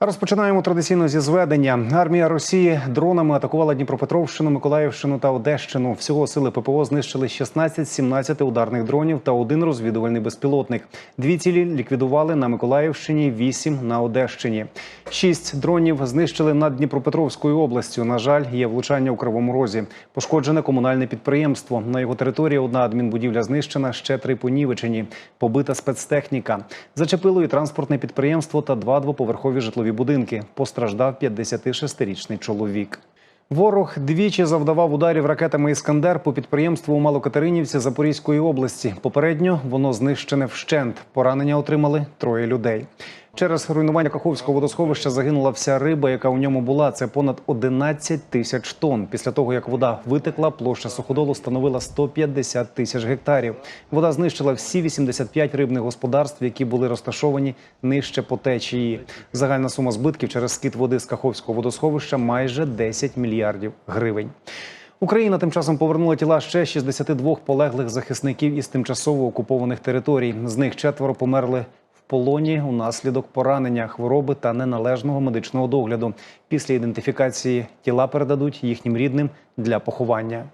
Розпочинаємо традиційно зі зведення. Армія Росії дронами атакувала Дніпропетровщину, Миколаївщину та Одещину. Всього сили ППО знищили 16-17 ударних дронів та один розвідувальний безпілотник. Дві цілі ліквідували на Миколаївщині, вісім на Одещині. Шість дронів знищили над Дніпропетровською областю. На жаль, є влучання у Кривому Розі. Пошкоджене комунальне підприємство. На його території одна адмінбудівля знищена, ще три понівечені. Побита спецтехніка. Зачепило і транспортне підприємство та два двоповерхові житлові будинки. Постраждав 56-річний чоловік. Ворог двічі завдавав ударів ракетами Іскандер по підприємству у Малокатеринівці Запорізької області. Попередньо воно знищене вщент. Поранення отримали троє людей. Через руйнування Каховського водосховища загинула вся риба, яка у ньому була. Це понад 11 тисяч тонн. Після того, як вода витекла, площа суходолу становила 150 тисяч гектарів. Вода знищила всі 85 рибних господарств, які були розташовані нижче по течії. Загальна сума збитків через скид води з Каховського водосховища майже 10 мільярдів гривень. Україна тим часом повернула тіла ще 62 полеглих захисників із тимчасово окупованих територій. З них четверо померли полоні унаслідок поранення, хвороби та неналежного медичного догляду. Після ідентифікації тіла передадуть їхнім рідним для поховання.